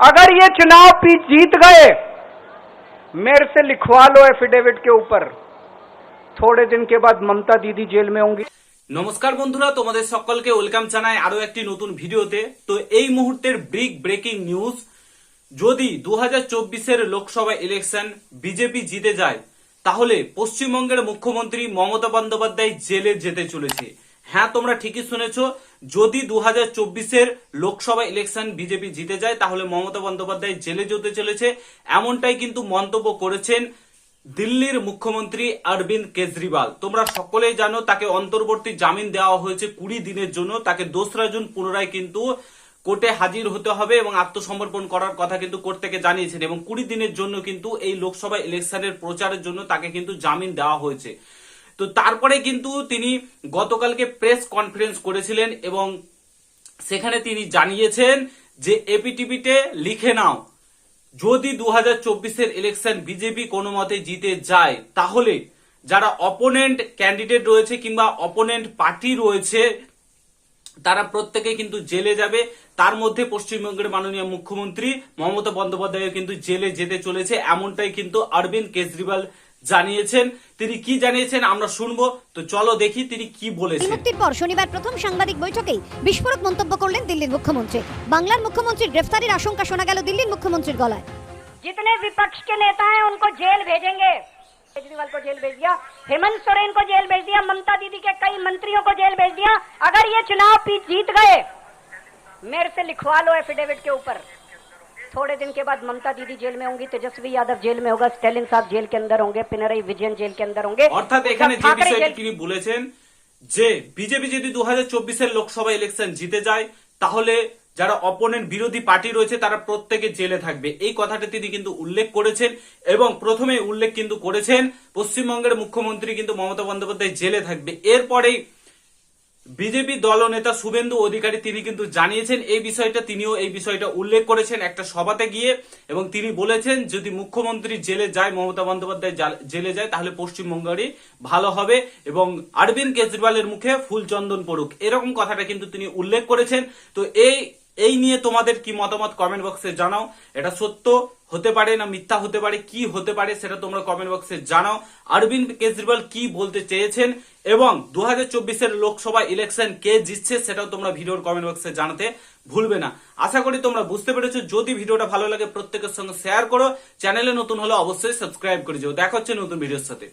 अगर ये चुनाव भी जीत गए मेरे से लिखवा लो एफिडेविट के ऊपर थोड़े दिन के बाद ममता दीदी जेल में होंगी নমস্কার বন্ধুরা তোমাদের সকলকে ওয়েলকাম জানাই আরো একটি নতুন ভিডিওতে তো এই মুহূর্তের ব্রিক ব্রেকিং নিউজ যদি দু হাজার চব্বিশের লোকসভা ইলেকশন বিজেপি জিতে যায় তাহলে পশ্চিমবঙ্গের মুখ্যমন্ত্রী মমতা বন্দ্যোপাধ্যায় জেলে যেতে চলেছে হ্যাঁ তোমরা ঠিকই শুনেছ। যদি দু হাজার চব্বিশের লোকসভা ইলেকশন বিজেপি জিতে যায়, তাহলে মমতা বন্দ্যোপাধ্যায় জেলে যেতে চলেছে। এমনটাই কিন্তু মন্তব্য করেছেন দিল্লির মুখ্যমন্ত্রী অরবিন্দ কেজরিওয়াল। তোমরা সকলেই জানো, তাকে অন্তর্বর্তী জামিন দেওয়া হয়েছে কুড়ি দিনের জন্য। তাকে দোসরা জুন পুনরায় কিন্তু কোর্টে হাজির হতে হবে এবং আত্মসমর্পণ করার কথা কিন্তু কোর্ট থেকে জানিয়েছেন। এবং কুড়ি দিনের জন্য কিন্তু এই লোকসভা ইলেকশনের প্রচারের জন্য তাকে কিন্তু জামিন দেওয়া হয়েছে। তো তারপরে কিন্তু তিনি গতকালকে প্রেস কনফারেন্স করেছিলেন এবং সেখানে তিনি জানিয়েছেন যে এপিটিভিতে লিখে নাও, যদি দু হাজার চব্বিশের ইলেকশন বিজেপি কোনো মতে জিতে যায়, তাহলে যারা অপোনেন্ট ক্যান্ডিডেট রয়েছে কিংবা অপোনেন্ট পার্টি রয়েছে, তারা প্রত্যেকে কিন্তু জেলে যাবে। তার মধ্যে পশ্চিমবঙ্গের মাননীয় মুখ্যমন্ত্রী মমতা বন্দ্যোপাধ্যায় কিন্তু জেলে যেতে চলেছে। এমনটাই কিন্তু অরবিন্দ কেজরিওয়াল জানিয়েছেন তিনি কি জানিয়েছেন আমরা শুনবো তো চলো দেখি তিনি কি বলেছেন মুক্তির পর শনিবার প্রথম সাংবাদিক বৈঠকেই বিস্ফোরক মন্তব্য করলেন দিল্লির মুখ্যমন্ত্রী বাংলার মুখ্যমন্ত্রীর গ্রেফতারির আশঙ্কা শোনা গেল দিল্লির মুখ্যমন্ত্রীর গলায় जितने विपक्ष के नेता हैं उनको जेल भेजेंगे केजरीवाल को जेल भेज दिया हेमंत सोरेन को जेल भेज दिया ममता दीदी के कई मंत्रियों को जेल भेज दिया अगर ये चुनाव भी जीत गए मेरे से लिखवा लो एफिडेविट के ऊपर थोड़े दिन के बाद ममता दीदी जेल में होंगी तेजस्वी यादव जेल में होगा स्टेलिन साहब जेल के अंदर होंगे पिनरई विजयन जेल के अंदर होंगे অর্থাৎ এখানে যে ठाकरे বিষয়টি जेल- তিনি বলেছেন যে বিজেপি যদি দু হাজার চব্বিশের লোকসভা ইলেকশন জিতে যায় তাহলে যারা অপোনেন্ট বিরোধী পার্টি রয়েছে তারা প্রত্যেকে জেলে থাকবে এই কথাটি তিনি কিন্তু উল্লেখ করেছেন এবং প্রথমে উল্লেখ কিন্তু করেছেন পশ্চিমবঙ্গের মুখ্যমন্ত্রী কিন্তু মমতা বন্দ্যোপাধ্যায় জেলে থাকবে এরপরেই বিজেপি দলনেতা শুভেন্দু অধিকারী তিনি কিন্তু জানিয়েছেন এই বিষয়টা, তিনিও এই বিষয়টা উল্লেখ করেছেন একটা সভাতে গিয়ে এবং তিনি বলেছেন, যদি মুখ্যমন্ত্রী জেলে যায়, মমতা বন্দ্যোপাধ্যায় জেলে যায়, তাহলে পশ্চিমবঙ্গেরই ভালো হবে এবং অরবিন্দ কেজরিওয়ালের মুখে ফুল চন্দন পড়ুক। এরকম কথাটা কিন্তু তিনি উল্লেখ করেছেন। তো এই এই নিয়ে তোমাদের কি মতামত কমেন্ট বক্সে জানাও। এটা সত্য হতে পারে না মিথ্যা হতে পারে, কি হতে পারে সেটা তোমরা কমেন্ট বক্সে জানাও। অরবিন্দ কেজরিওয়াল কি বলতে চেয়েছেন? এবং দু হাজার লোকসভা ইলেকশন কে জিতছে সেটাও তোমরা ভিডিওর কমেন্ট বক্সে জানাতে ভুলবে না। আশা করি তোমরা বুঝতে পেরেছ। যদি ভিডিওটা ভালো লাগে প্রত্যেকের সঙ্গে শেয়ার করো। চ্যানেলে নতুন হলে অবশ্যই সাবস্ক্রাইব করে যাও। দেখা হচ্ছে নতুন ভিডিওর সাথে।